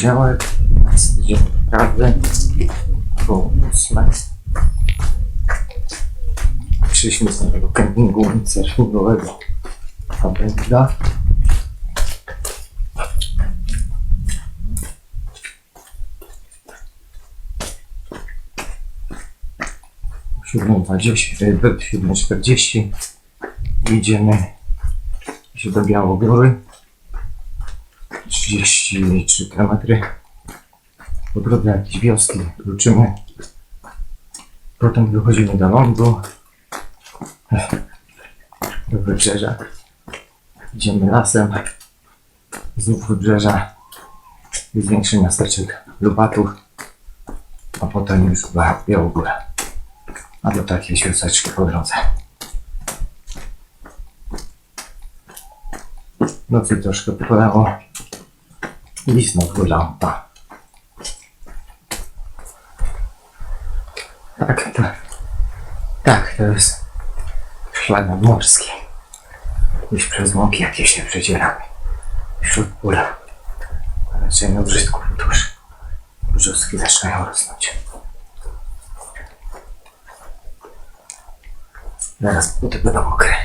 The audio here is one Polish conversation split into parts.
Poniedziałek, 15 dzień prawy, około 8. Przyszliśmy z nowego kempingu surfingowego Fabryka. Siódmą 20, e, siódmą 40 idziemy się do Białogóry 33 km po drodze jakieś wioski wrócimy. Potem wychodzimy do lądu. Do wybrzeża. Idziemy lasem. Znów wybrzeża. Jest większy miasteczek Lubatów a potem już chyba Białogóra. A do takiej wioseczki po drodze. Nocy troszkę polało i znowu lampa tak to tak to jest szlak nadmorski gdzieś przez łąki jakieś się przedzieramy. Wśród góra raczej na brzydku tuż. Brzoski zaczynają rosnąć. Zaraz buty będą mokre.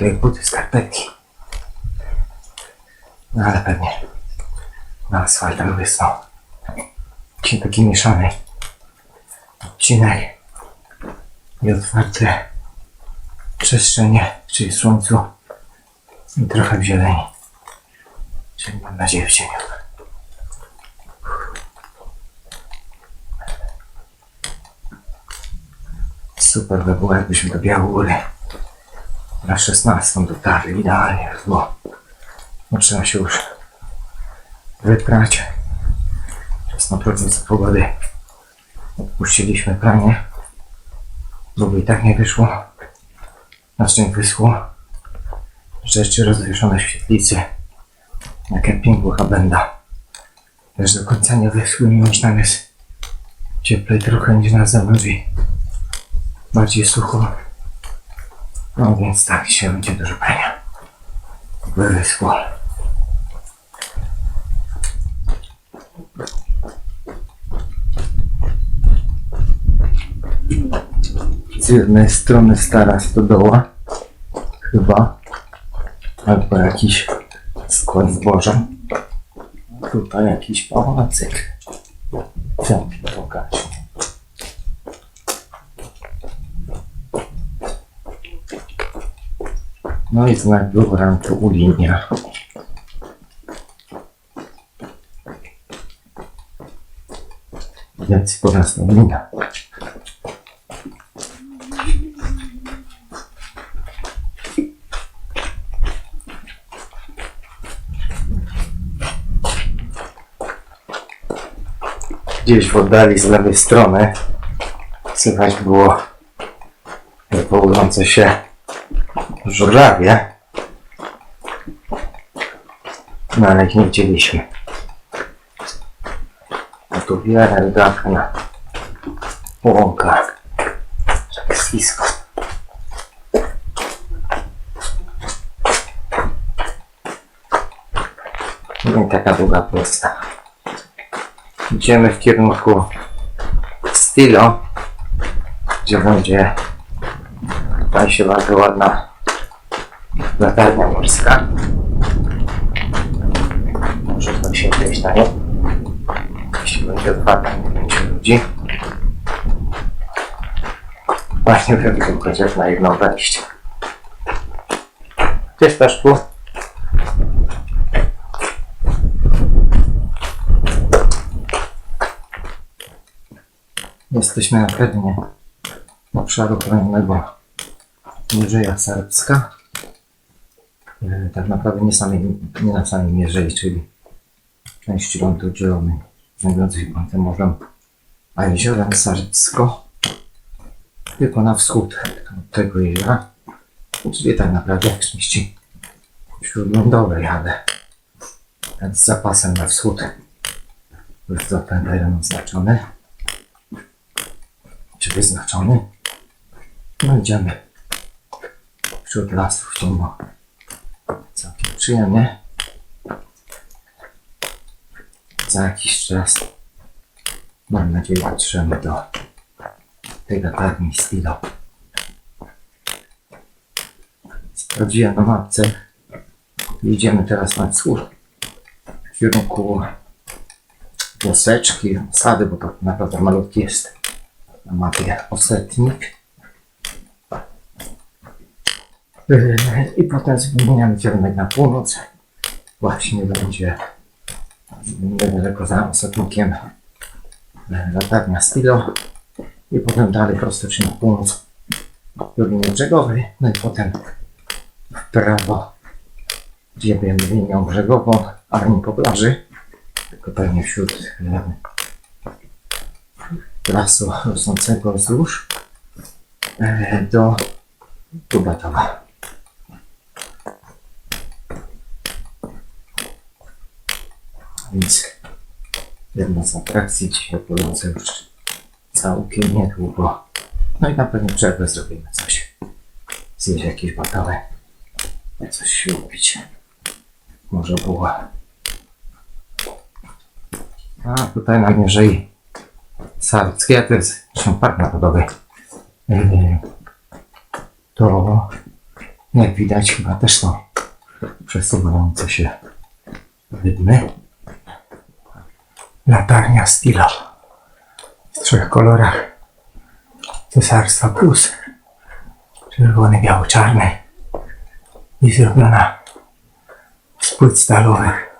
Jak buty skarpetki no ale pewnie. Na asfaltach wysną Dzisiaj taki mieszany. Odcinek. I otwarte przestrzenie, czyli słońcu. I trochę w zieleni. Czyli mam nadzieję w cieniu. Super by było, jakbyśmy do Białogóry na 16 dotarli idealnie, bo trzeba się już wyprać. Czas na prognoz pogody. Odpuściliśmy pranie, by i tak nie wyszło. Na szczęście wyschło. Rzeczy rozwieszone w świetlicy na kempingu Habenda. Też do końca nie wyschły, mimo że tam jest cieplej trochę niż na zewnątrz i bardziej sucho. No więc tak, dzisiaj będzie dużo prania. Wyschło. Z jednej strony stara stodoła, chyba, albo jakiś skład zboża. Tutaj jakiś pałacyk. Chciałbym pokazać. No i znak był ranku u linia. Więc po nas linia. Gdzieś w oddali z lewej strony słychać było wywołujące się żurawie. No ale ich nie widzieliśmy. A tu wielgachna łąka. Jak skisko. No i taka długa prosta. Idziemy w kierunku Stilo, gdzie będzie tutaj się bardzo ładna latarnia morska. Może to się wejść na nią. Jeśli będzie otwarta, nie będzie ludzi. Właśnie wiem, chociaż na jedno wejście. Gdzie Staszku? Jesteśmy na terenie obszaru chronionego Mierzeja Serbska. E, Tak naprawdę nie, sami, nie na samym Mierzei, czyli części lądu dzielonej znajdującej się pomiędzy morzem a jeziorem Serbsko. Tylko na wschód tego jeziora. Czyli tak naprawdę jak części śródlądowej, ale z zapasem na wschód. Jest to ten teren oznaczony czy wyznaczony. No idziemy wśród lasów ciemno. Całkiem przyjemnie. za jakiś czas mam nadzieję dotrzemy do tej latarni Stilo. Sprawdziłem na mapce. Idziemy teraz na wschód w kierunku wioseczki, osady, bo to naprawdę malutki jest na mapie osetnik. I potem zmieniamy kierunek na północ. Właśnie będzie niedaleko za osetnikiem e, latarnia Stilo. I potem dalej prosto czy na północ do linii brzegowej. No i potem w prawo gdzie linią brzegową, ale nie po plaży, tylko pewnie wśród e, lasu rosnącego wzdłuż e, do Tubatowa. Więc jedna z atrakcji dzisiaj płynąca już całkiem niedługo. No i na pewno przerwę zrobimy coś. Zjeść jakieś batały. Coś upić. Może buła. A tutaj na mierzei Sarckie, to jest park narodowy. Yy, To jak widać chyba też są przesuwające się wydmy. Latarnia Stilo w trzech kolorach Cesarstwa Plus. Czerwony, biało-czarny i zrobiona z płyt stalowych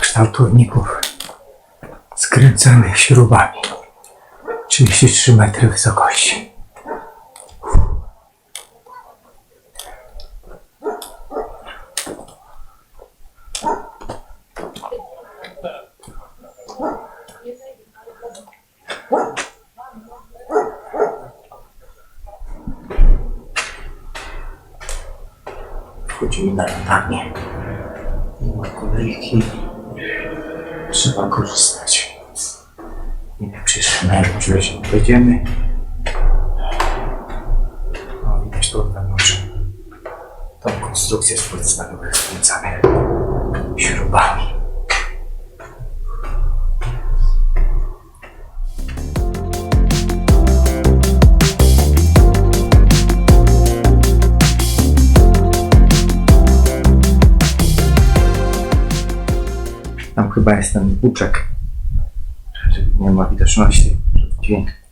kształtowników skręcanych śrubami. 33 metry wysokości. Wchodzimy na latarnię. Nie ma kolejki. Trzeba korzystać. Szmerczy, że wejdziemy. O, widać tu od wewnątrz tą konstrukcję z płyt stalowych skręcanych śrubami. Tam chyba jest ten buczek. Nie ma widoczności. Dźwięk.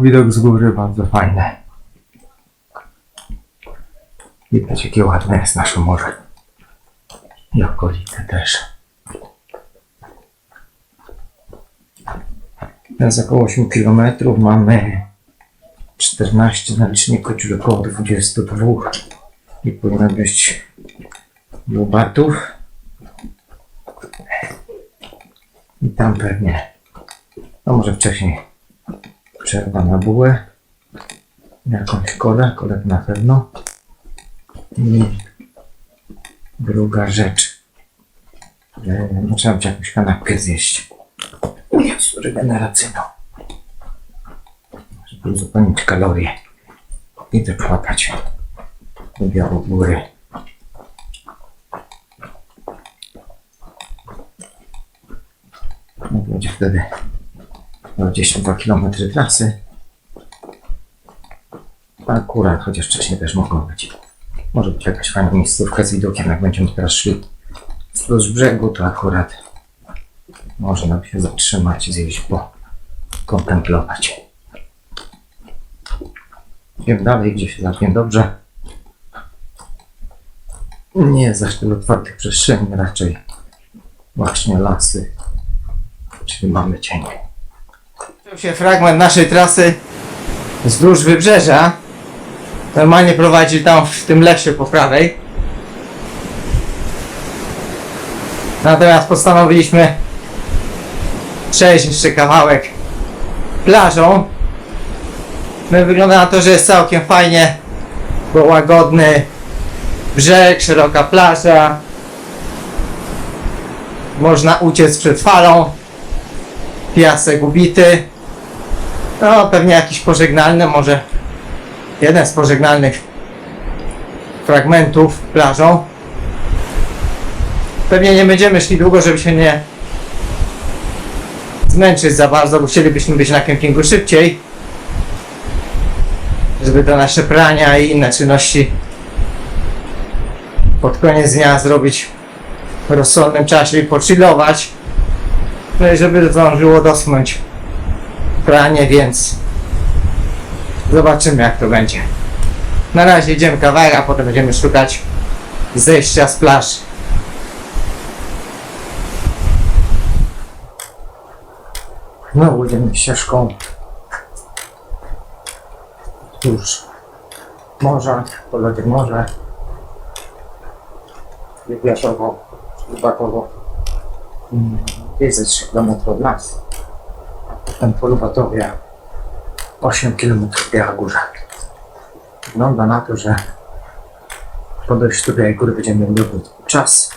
Widok z góry bardzo fajny. Widać, jakie ładne jest nasze morze. I okolice też. Teraz około 8 km mamy 14 na liczniku, czyli około 22 i powinno być Lubatów. I tam pewnie, no może wcześniej przerwa na bułę, jakąś kolę, kolek na pewno. I druga rzecz. E, Trzeba jakąś kanapkę zjeść. Jest regeneracyjną. Żeby uzupełnić kalorie. I doczłapać do Białogóry. No będzie wtedy 22 km trasy. Akurat, chociaż wcześniej też mogło być. Może być jakaś fajna miejscówka z widokiem, jak będziemy teraz szli wzdłuż brzegu, to akurat można by się zatrzymać, zjeść, po kontemplować. Wiem dalej, gdzie się zapnie dobrze. Nie aż tyle otwartych przestrzeni, raczej właśnie lasy, czyli mamy cień. Tu się fragment naszej trasy wzdłuż wybrzeża. Normalnie prowadzi tam w tym lesie po prawej. Natomiast postanowiliśmy przejść jeszcze kawałek plażą. No wygląda na to, że jest całkiem fajnie, bo łagodny brzeg, szeroka plaża. Można uciec przed falą. Piasek ubity. No, pewnie jakiś pożegnalny, może jeden z pożegnalnych fragmentów plażą. Pewnie nie będziemy szli długo, żeby się nie zmęczyć za bardzo, bo chcielibyśmy być na kempingu szybciej. Żeby te nasze prania i inne czynności pod koniec dnia zrobić w rozsądnym czasie i pochillować. No i żeby zdążyło doschnąć pranie, więc zobaczymy jak to będzie. Na razie idziemy kawałek, a potem będziemy szukać zejścia z plaży. Znowu idziemy ścieżką wzdłuż morza, po lodzie morza. Wywiatowo, Lubakowo. Mm, Jest ze 3 km od nas. A potem po Lubatowie 8 km Biała Górza. Wygląda na to, że po dojściu do Białej Góry będziemy mieli dobry czas,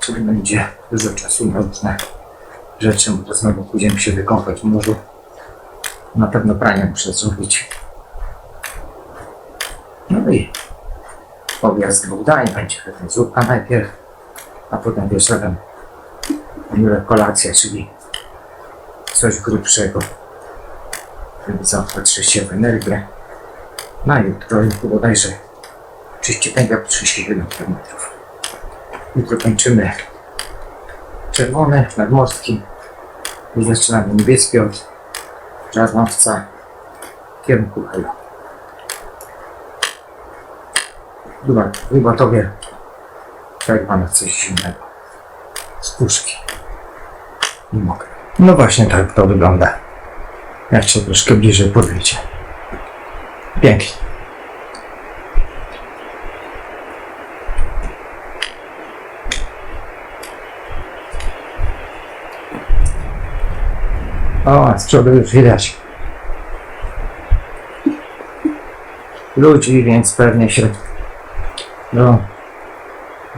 czyli będzie dużo czasu na różne rzeczy, bo znowu pójdziemy się wykąpać w morzu. Na pewno pranie muszę zrobić. No i objazd dwóch dań będzie pewnie zupka najpierw, a potem wieczorem miłe kolacja, czyli coś grubszego, żeby zaopatrzyć się w energię. Na jutro, bodajże 35 albo 37 km. Jutro kończymy czerwony, nadmorski i zaczynamy niebieski od Żarnowca w kierunku Helo. Chyba, chyba tobie przerwa na coś zimnego. Z puszki. Nie mogę. No właśnie tak to wygląda. Jak się troszkę bliżej podejdzie. Pięknie. O, z przodu już widać ludzi, więc pewnie się do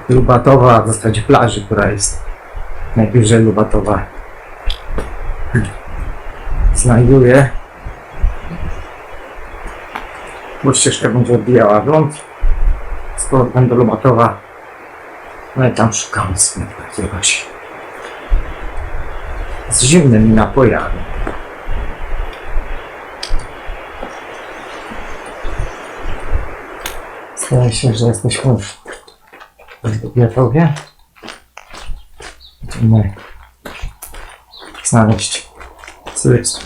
Lubatowa, w zasadzie plaży, która jest najbliżej Lubatowa, znajduje. Bo ścieżka będzie odbijała w ląd. Z powrotem do Lubatowa. No i tam szukamy sklepu jakiegoś z zimnymi napojami. Zdaje się, że jesteśmy w Biatowie. Musimy znaleźć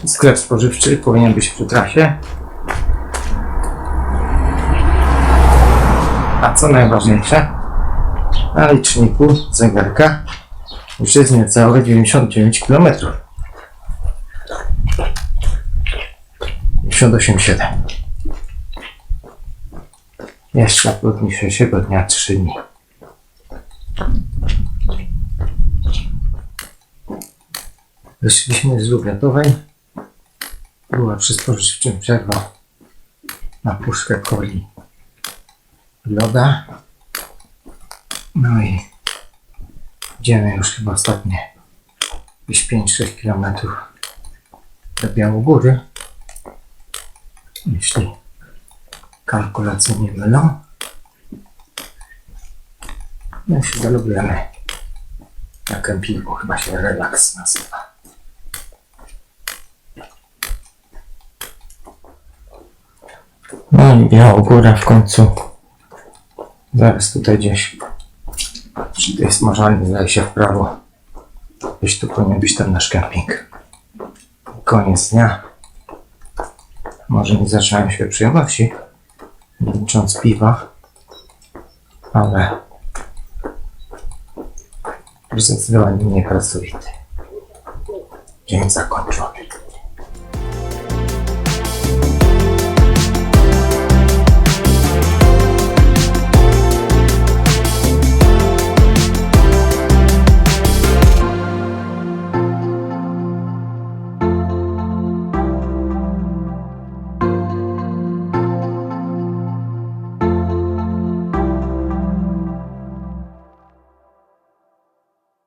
sklep, spożywczy, powinien być przy trasie. A co najważniejsze, na liczniku zegarka już jest niecałe 99 km. 98,7. Jeszcze dzisiejszego dnia 3 dni. Wyszliśmy z Lubiatowej. Była przy przerwa na puszkę coli. loda. No i idziemy już chyba ostatnie jakieś 5-6 kilometrów do Białogóry. Jeśli kalkulacje nie mylą. No się zalubujemy na kempingu, chyba się relaks nazywa. No i Białogóra w końcu. Zaraz tutaj gdzieś. Czy to jest możalnie, zdaje się w prawo. Gdzieś tu powinien być ten nasz kemping. Koniec dnia. Może nie zaczynałem się przyjemności, licząc piwa, ale zdecydowanie nie pracowity. Dzień zakończony.